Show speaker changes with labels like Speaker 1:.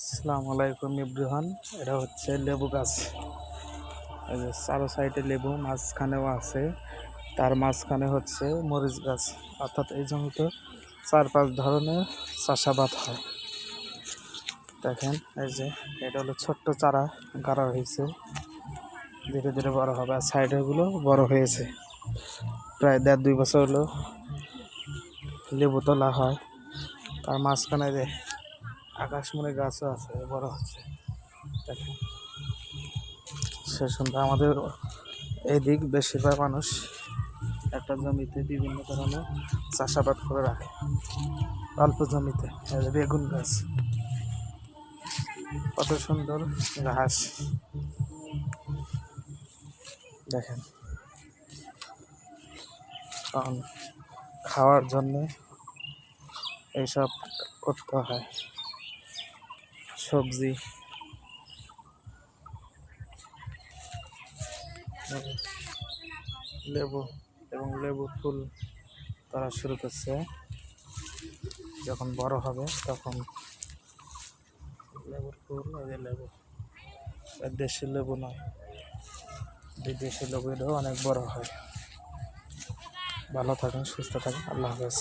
Speaker 1: আসসালামু আলাইকুম ইব্রাহান এটা হচ্ছে লেবু গাছ। চারো সাইডে লেবু, মাঝখানেও আছে। তার মাঝখানে হচ্ছে মরিচ গাছ। অর্থাৎ এই জমিতে চার পাঁচ ধরনের চাষাবাদ হয়। দেখেন, এই যে এটা হলো ছোট্ট চারা, গাড়া হয়েছে। ধীরে ধীরে বড় হবে আর সাইডেগুলো বড় হয়েছে। প্রায় দেড় দুই বছর হলো লেবু তোলা হয়। তার মাঝখানে যে আকাশমণি গাছও আছে, বড় হচ্ছে। দেখেন, সে সুন্দর আমাদের এদিক বেশিরভাগ মানুষ একটা জমিতে বিভিন্ন ধরনের চাষাবাদ করে রাখে, অল্প জমিতে বেগুন গাছ। কত সুন্দর ঘাস। দেখেন কারণ খাওয়ার জন্যে এইসব করতে হয়। সবজি। লেবু এবং লেবু ফুল তারা শুরু করছে। যখন বড় হবে তখন লেবুর ফুল ওই লেবু দেশি লেবু নয়, বিদেশি লেবু এটাও অনেক বড় হয়। ভালো থাকেন, সুস্থ থাকেন, আল্লাহ হাফেজ।